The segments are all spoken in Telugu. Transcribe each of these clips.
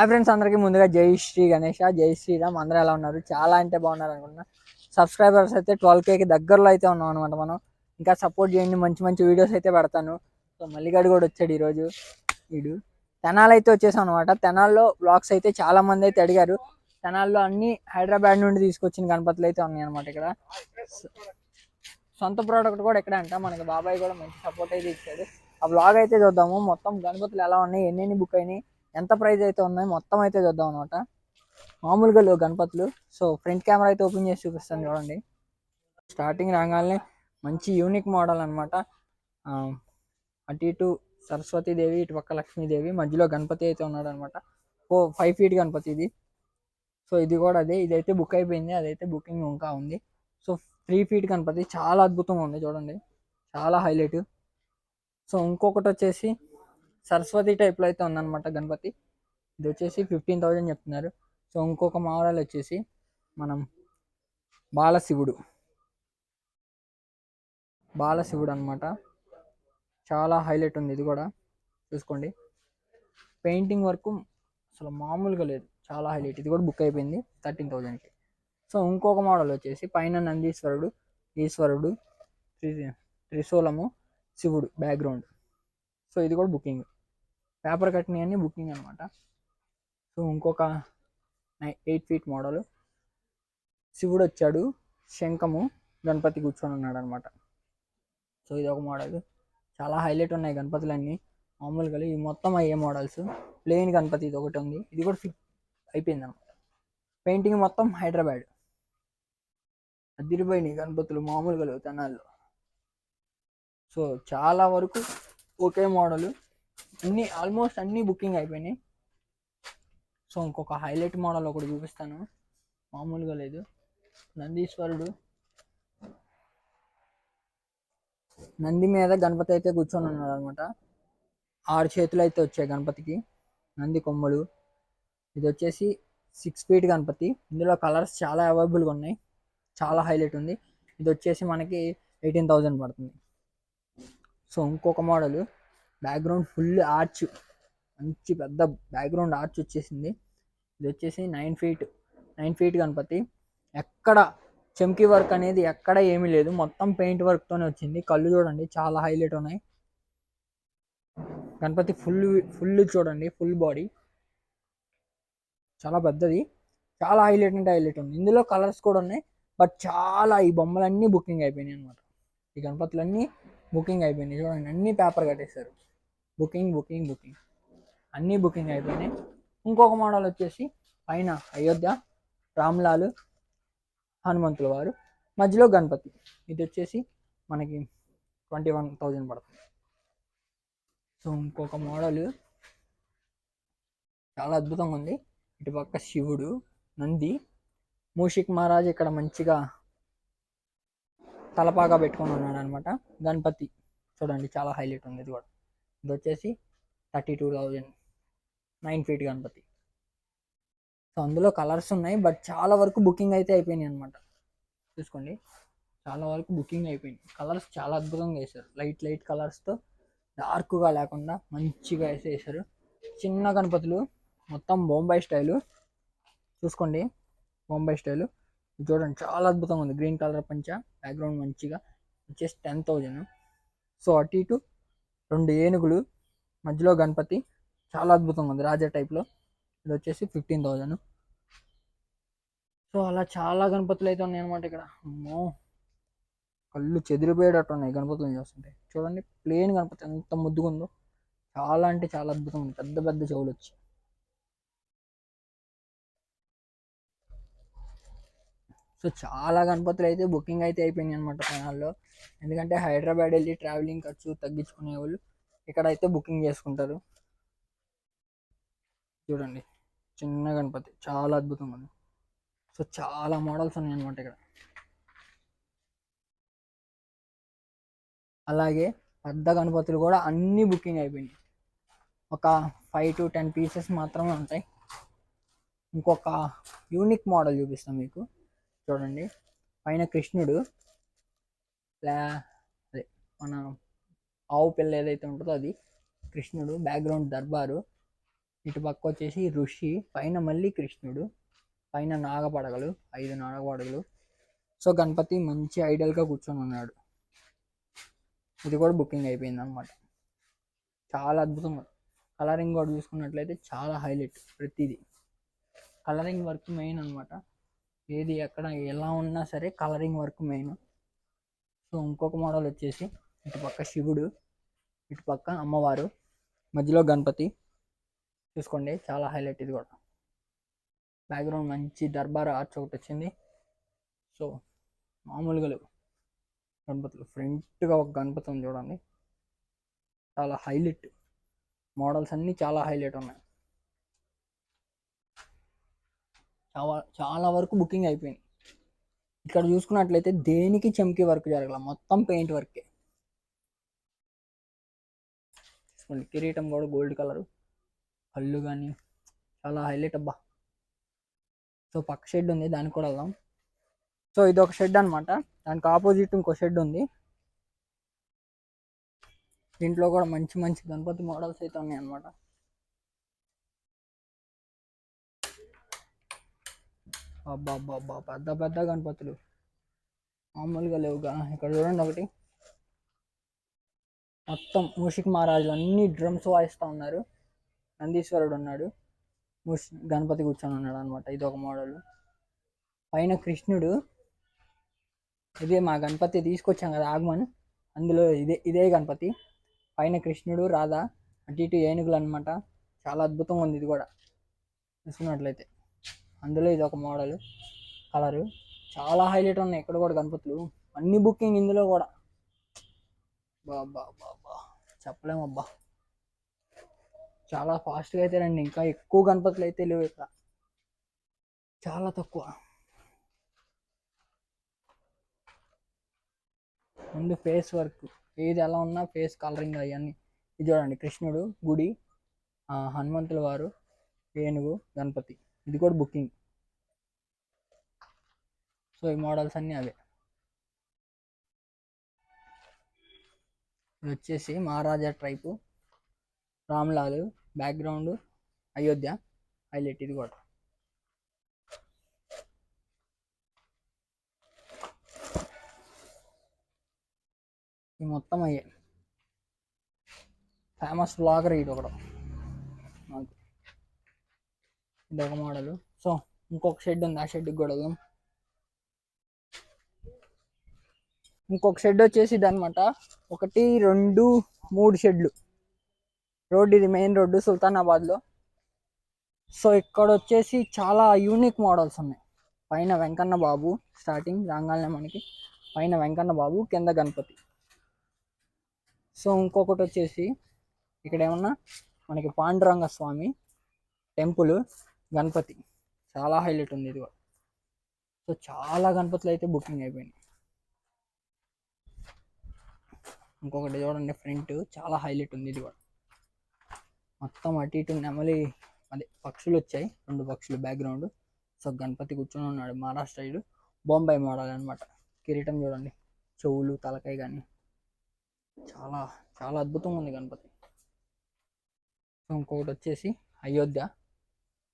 హాయ్ ఫ్రెండ్స్ అందరికీ ముందుగా జై శ్రీ గణేష జై శ్రీరామ్. అందరూ ఎలా ఉన్నారు? చాలా అంటే బాగున్నారు అనుకుంటున్నా. సబ్స్క్రైబర్స్ అయితే ట్వెల్వ్ కేకి దగ్గరలో అయితే ఉన్నాం అనమాట మనం. ఇంకా సపోర్ట్ చేయండి. మంచి మంచి వీడియోస్ అయితే పెడతాను. సో మల్లిగాడు కూడా వచ్చాడు ఈరోజు. వీడు తెనాలు అయితే వచ్చేసాం అనమాట తెనాల్లో బ్లాగ్స్ అయితే చాలా మంది అయితే అడిగారు. తెనాల్లో అన్ని హైదరాబాద్ నుండి తీసుకొచ్చిన గణపతులు అయితే ఉన్నాయి అనమాట ఇక్కడ. సొంత ప్రోడక్ట్ కూడా ఇక్కడ అంట. మనకి బాబాయ్ కూడా మంచి సపోర్ట్ అయితే ఇచ్చాడు. ఆ బ్లాగ్ అయితే చూద్దాము. మొత్తం గణపతులు ఎలా ఉన్నాయి? ఎన్ని బుక్ అయినాయి? ఎంత ప్రైస్ అయితే ఉన్నాయి మొత్తం అయితే చూద్దాం అనమాట మామూలుగా లేవు గణపతులు. సో ఫ్రంట్ కెమెరా అయితే ఓపెన్ చేసి చూపిస్తాను చూడండి. స్టార్టింగ్ రాగానే మంచి యూనిక్ మోడల్ అనమాట అటు ఇటు సరస్వతీదేవి ఇటు పక్క లక్ష్మీదేవి మధ్యలో గణపతి అయితే ఉన్నాడు అనమాట ఓ ఫైవ్ ఫీట్ గణపతి ఇది. సో ఇది కూడా అదే. ఇదైతే బుక్ అయిపోయింది. అదైతే బుకింగ్ ఇంకా ఉంది. So three feet Ganapati. చాలా అద్భుతంగా ఉంది చూడండి. చాలా హైలైట్ సో ఇంకొకటి వచ్చేసి సరస్వతి టైప్లో అయితే ఉందన్నమాట గణపతి. ఇది వచ్చేసి ఫిఫ్టీన్ థౌజండ్ చెప్తున్నారు. సో ఇంకొక మోడల్ వచ్చేసి మనం బాలశివుడు. బాలశివుడు అనమాట చాలా హైలైట్ ఉంది ఇది కూడా. చూసుకోండి. పెయింటింగ్ వర్క్ అసలు మామూలుగా లేదు. చాలా హైలైట్. ఇది కూడా బుక్ అయిపోయింది థర్టీన్ థౌజండ్కి సో ఇంకొక మోడల్ వచ్చేసి పైన నందీశ్వరుడు ఈశ్వరుడు త్రి త్రిశూలము శివుడు బ్యాక్గ్రౌండ్. సో ఇది కూడా బుకింగ్. పేపర్ కట్టినవి అన్ని బుకింగ్ అనమాట సో ఇంకొక ఎయిట్ ఫీట్ మోడల్. శివుడు వచ్చాడు. శంఖము గణపతి కూర్చొని ఉన్నాడు అనమాట సో ఇది ఒక మోడల్. చాలా హైలైట్ ఉన్నాయి గణపతులన్నీ. మామూలుగా ఇవి మొత్తం అయ్యే మోడల్స్. ప్లెయిన్ గణపతి ఇది ఒకటి ఉంది. ఇది కూడా ఫిట్ అయిపోయింది అనమాట పెయింటింగ్ మొత్తం హైదరాబాద్. అదిరిపోయినాయి గణపతులు మామూలుగా లేవు తెనాల్లో సో చాలా వరకు ఒకే మోడల్. అన్ని ఆల్మోస్ట్ అన్ని బుకింగ్ అయిపోయినాయి. సో ఇంకొక హైలైట్ మోడల్ ఒకటి చూపిస్తాను. మామూలుగా లేదు. నందీశ్వరుడు. నంది మీద గణపతి అయితే కూర్చొని ఉన్నాడు అనమాట ఆరు చేతులు అయితే వచ్చాయి గణపతికి. నంది కొమ్మలు. ఇది వచ్చేసి సిక్స్ ఫీట్ గణపతి. ఇందులో కలర్స్ చాలా అవైలబుల్గా ఉన్నాయి. చాలా హైలైట్ ఉంది. ఇది వచ్చేసి మనకి ఎయిటీన్ థౌజండ్ పడుతుంది. సో ఇంకొక మోడల్ బ్యాక్గ్రౌండ్ ఫుల్ ఆర్చ్. మంచి పెద్ద బ్యాక్గ్రౌండ్ ఆర్చ్ వచ్చేసింది. ఇది వచ్చేసి nine feet nine feet Ganapati. ఎక్కడ చెంకి వర్క్ అనేది ఎక్కడ ఏమీ లేదు. మొత్తం పెయింట్ వర్క్తోనే వచ్చింది. కళ్ళు చూడండి చాలా హైలైట్ ఉన్నాయి. గణపతి ఫుల్ ఫుల్ చూడండి ఫుల్ బాడీ. చాలా పెద్దది. చాలా హైలైట్ అంటే హైలైట్ ఉంది. ఇందులో కలర్స్ కూడా ఉన్నాయి. బట్ చాలా ఈ బొమ్మలన్నీ బుకింగ్ అయిపోయినాయి అనమాట ఈ గణపతులన్నీ బుకింగ్ అయిపోయినాయి చూడండి అన్ని పేపర్ కట్టేశారు. Booking booking booking. అన్నీ బుకింగ్ అయిపోయినాయి. ఇంకొక మోడల్ వచ్చేసి పైన అయోధ్య రామ్లాలు హనుమంతుల వారు. మధ్యలో గణపతి. ఇది వచ్చేసి మనకి ట్వంటీ వన్ థౌజండ్ పడుతుంది. సో ఇంకొక మోడల్. చాలా అద్భుతంగా ఉంది. ఇటు పక్క శివుడు నంది. మూషిక్ మహారాజ్ ఇక్కడ మంచిగా తలపాగా పెట్టుకొని ఉన్నాడు అనమాట గణపతి చూడండి చాలా హైలైట్ ఉంది ఇది కూడా. ఇది వచ్చేసి thirty two thousand nine feet Ganapati. So అందులో కలర్స్ ఉన్నాయి బట్ చాలా వరకు బుకింగ్ అయితే అయిపోయినాయి అనమాట చూసుకోండి చాలా వరకు బుకింగ్ అయిపోయింది కలర్స్ చాలా అద్భుతంగా వేశారు. లైట్ లైట్ కలర్స్తో డార్క్గా లేకుండా మంచిగా వేసి వేశారు. చిన్న గణపతులు మొత్తం బొంబాయి స్టైలు. చూసుకోండి బొంబాయి స్టైలు. చూడండి చాలా అద్భుతంగా ఉంది. గ్రీన్ కలర్ పంచ బ్యాక్గ్రౌండ్ మంచిగా వచ్చేసి టెన్ థౌజండ్ సో అటు ఇటు రెండు ఏనుగులు మధ్యలో గణపతి చాలా అద్భుతంగా ఉంది. రాజా టైప్లో ఇది వచ్చేసి ఫిఫ్టీన్ థౌజండ్ సో అలా చాలా గణపతులు అయితే ఉన్నాయి అనమాట ఇక్కడ. అమ్మో. కళ్ళు చెదిరిపోయేటట్టు ఉన్నాయి గణపతులను చూస్తుంటే. చూడండి ప్లేన్ గణపతి ఎంత ముద్దుగా ఉందో. చాలా అంటే చాలా అద్భుతంగా ఉంది. పెద్ద పెద్ద చెవులు వచ్చి. సో చాలా గణపతులు అయితే బుకింగ్ అయితే అయిపోయింది అనమాట ప్రయాణాల్లో ఎందుకంటే హైదరాబాద్ వెళ్ళి ట్రావెలింగ్ ఖర్చు తగ్గించుకునే వాళ్ళు ఇక్కడ అయితే బుకింగ్ చేసుకుంటారు. చూడండి చిన్న గణపతి చాలా అద్భుతంగా ఉంది. సో చాలా మోడల్స్ ఉన్నాయి అనమాట ఇక్కడ. అలాగే పెద్ద గణపతులు కూడా అన్ని బుకింగ్ అయిపోయినాయి. ఒక ఫైవ్ టు టెన్ పీసెస్ మాత్రమే ఉంటాయి. ఇంకొక యూనిక్ మోడల్ చూపిస్తాం మీకు. చూడండి. పైన కృష్ణుడు లే అదే మన ఆవు పిల్ల ఏదైతే ఉంటుందో అది కృష్ణుడు బ్యాక్గ్రౌండ్ దర్బారు. ఇటు పక్క వచ్చేసి ఋషి పైన మళ్ళీ కృష్ణుడు పైన నాగపడగలు ఐదు నాగపడగలు. సో గణపతి మంచి ఐడల్గా కూర్చొని ఉన్నాడు. ఇది కూడా బుకింగ్ అయిపోయింది అనమాట చాలా అద్భుతంగా. కలరింగ్ కూడా చూసుకున్నట్లయితే చాలా హైలైట్ ప్రతిదీ. కలరింగ్ వర్క్ మెయిన్ అనమాట ఏది ఎక్కడ ఎలా ఉన్నా సరే కలరింగ్ వర్క్ మెయిన్ సో ఇంకొక మోడల్ వచ్చేసి ఇటు పక్క శివుడు ఇటు పక్క అమ్మవారు మధ్యలో గణపతి. చూసుకోండి చాలా హైలైట్ ఇది కూడా. బ్యాక్గ్రౌండ్ మంచి దర్బార్ ఆర్చ్ ఒకటి వచ్చింది. సో మామూలుగా లేవు. గణపతులు ఫ్రంట్గా ఒక గణపతి ఉంది చూడండి. చాలా హైలైట్ మోడల్స్ అన్నీ చాలా హైలైట్ ఉన్నాయి. చాలా చాలా వరకు బుకింగ్ అయిపోయింది ఇక్కడ చూసుకున్నట్లయితే దేనికి చెంకి వర్క్ జరగల? మొత్తం పెయింట్ వర్కే. చూసుకోండి కిరీటం కూడా గోల్డ్ కలరు. కళ్ళు కానీ చాలా హైలైట్ అబ్బా. సో పక్క షెడ్ ఉంది దానికి కూడా వెళ్దాం. సో ఇది ఒక షెడ్ అనమాట దానికి ఆపోజిట్ ఇంకో షెడ్ ఉంది. దీంట్లో కూడా మంచి మంచి గణపతి మోడల్స్ అయితే ఉన్నాయి అనమాట అబ్బా అబ్బా అబ్బా పెద్ద పెద్ద గణపతులు. మామూలుగా లేవుగా ఇక్కడ చూడండి ఒకటి. మొత్తం మూషిక్ మహారాజులు అన్ని డ్రమ్స్ వాయిస్తూ ఉన్నారు. నందీశ్వరుడు ఉన్నాడు. మూష్ గణపతి కూర్చొని ఉన్నాడు అనమాట ఇది ఒక మోడల్. పైన కృష్ణుడు. ఇదే మా గణపతి తీసుకొచ్చాం కదా ఆగమన్. అందులో ఇదే ఇదే గణపతి. పైన కృష్ణుడు రాధ అటు ఇటు ఏనుగులు అనమాట చాలా అద్భుతంగా ఉంది ఇది కూడా. చూసుకున్నట్లయితే. అందులో ఇది ఒక మోడల్ కలరు. చాలా హైలైట్ ఉన్నాయి ఇక్కడ కూడా గణపతులు. అన్ని బుకింగ్ ఇందులో కూడా. బాబా బాబా చెప్పలేము అబ్బా. చాలా ఫాస్ట్గా అయితే రండి ఇంకా ఎక్కువ గణపతులు అయితే లేవు ఇక్కడ. చాలా తక్కువ. ముందు ఫేస్ వర్క్ ఏది ఎలా ఉన్నా ఫేస్ కలరింగ్ అవన్నీ. ఇది చూడండి కృష్ణుడు గుడి హనుమంతుల వారు ఏనుగు గణపతి. ఇది కూడా బుకింగ్. సో ఈ మోడల్స్ అన్నీ అవే. ఇది వచ్చేసి మహారాజా ట్రైపు రామ్లాల్ బ్యాక్గ్రౌండ్ అయోధ్య హైలైట్ ఇది కూడా. ఇది మొత్తం అయ్యే. ఫేమస్ బ్లాగర్ ఇది ఒకడు. ఇది ఒక మోడల్. సో ఇంకొక షెడ్ ఉంది. ఆ షెడ్కి కూడా వెళ్దాం. ఇంకొక షెడ్ వచ్చేసి ఇది అనమాట ఒకటి రెండు మూడు షెడ్లు. రోడ్ ఇది మెయిన్ రోడ్డు సుల్తానాబాద్లో. సో ఇక్కడ వచ్చేసి చాలా యూనిక్ మోడల్స్ ఉన్నాయి. పైన వెంకన్న బాబు స్టార్టింగ్ రాగానే మనకి పైన వెంకన్న బాబు కింద గణపతి. సో ఇంకొకటి వచ్చేసి ఇక్కడ ఏమన్నా మనకి పాండురంగ స్వామి టెంపుల్. గణపతి. చాలా హైలైట్ ఉంది ఇది కూడా. సో చాలా గణపతులు అయితే బుకింగ్ అయిపోయినాయి. ఇంకొకటి చూడండి ఫ్రంట్. చాలా హైలైట్ ఉంది ఇది కూడా. మొత్తం అటు ఇటు నెమలి అదే పక్షులు వచ్చాయి. రెండు పక్షులు బ్యాక్గ్రౌండ్ సో గణపతి కూర్చొని ఉన్నాడు మహారాష్ట్ర సైడ్ బొంబాయి మోడల్ అనమాట కిరీటం చూడండి. చెవులు తలకాయ కానీ చాలా చాలా అద్భుతంగా ఉంది గణపతి. సో ఇంకొకటి వచ్చేసి అయోధ్య.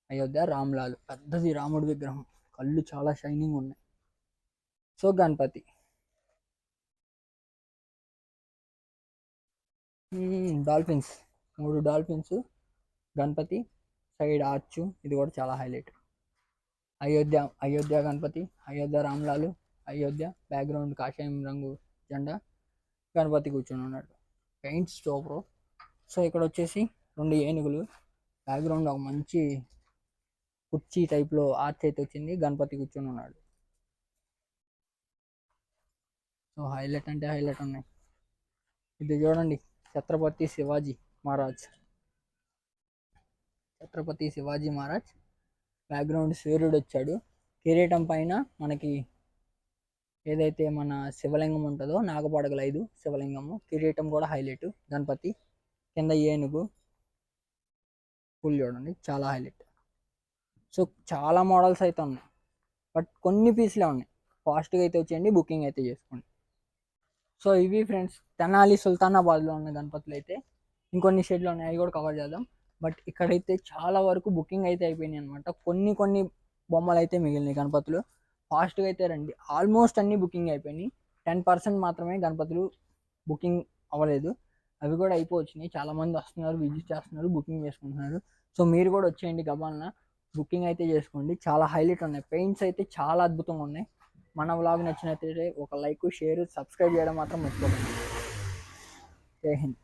అయోధ్య రామ్లాల్. పెద్దది రాముడి విగ్రహం. కళ్ళు చాలా షైనింగ్ ఉన్నాయి. సో గణపతి. డాల్ఫిన్స్. మూడు డాల్ఫిన్స్ గణపతి సైడ్ ఆర్చు. ఇది కూడా చాలా హైలైట్ అయోధ్య అయోధ్య గణపతి అయోధ్య రామ్లాలు అయోధ్య బ్యాక్గ్రౌండ్ కాషాయం రంగు జెండా. గణపతి కూర్చొని ఉన్నాడు. పెయింట్ స్టోప్రో సో ఇక్కడ వచ్చేసి రెండు ఏనుగులు. బ్యాక్గ్రౌండ్ ఒక మంచి కుర్చీ టైప్లో ఆర్చ్ అయితే వచ్చింది గణపతి కూర్చొని ఉన్నాడు. సో హైలైట్ అంటే హైలైట్ ఉన్నాయి. ఇది చూడండి ఛత్రపతి శివాజీ మహారాజ్. ఛత్రపతి శివాజీ మహారాజ్ బ్యాక్గ్రౌండ్ సూర్యుడు వచ్చాడు. కిరీటం పైన మనకి ఏదైతే మన శివలింగం ఉంటుందో నాగపడగల ఐదు శివలింగము కిరీటం కూడా హైలైట్ గణపతి కింద ఏనుగు ఫుల్ చూడండి చాలా హైలైట్ సో చాలా మోడల్స్ అయితే ఉన్నాయి. బట్ కొన్ని పీస్లే ఉన్నాయి. ఫాస్ట్గా అయితే వచ్చేయండి బుకింగ్ అయితే చేసుకోండి. సో ఇవి ఫ్రెండ్స్ తెనాలి సుల్తానాబాద్లో ఉన్న గణపతులు అయితే. ఇంకొన్ని షెడ్లు ఉన్నాయి అవి కూడా కవర్ చేద్దాం. బట్ ఇక్కడైతే చాలా వరకు బుకింగ్ అయితే అయిపోయినాయి అనమాట కొన్ని కొన్ని బొమ్మలు అయితే మిగిలినాయి గణపతులు. ఫాస్ట్గా అయితే రండి. ఆల్మోస్ట్ అన్ని బుకింగ్ అయిపోయినాయి. టెన్ పర్సెంట్ మాత్రమే గణపతులు బుకింగ్ అవ్వలేదు. అవి కూడా అయిపోవచ్చినాయి. చాలామంది వస్తున్నారు విజిట్ చేస్తున్నారు బుకింగ్ చేసుకుంటున్నారు. సో మీరు కూడా వచ్చేయండి గబాలన. బుకింగ్ అయితే చేసుకోండి. చాలా హైలైట్ ఉన్నాయి. పెయింట్స్ అయితే చాలా అద్భుతంగా ఉన్నాయి. మన వ్లాగ్ నచ్చినట్లయితే ఒక లైక్ షేర్ సబ్స్క్రైబ్ చేయడం మాత్రం మర్చిపోకండి. జై హింద్.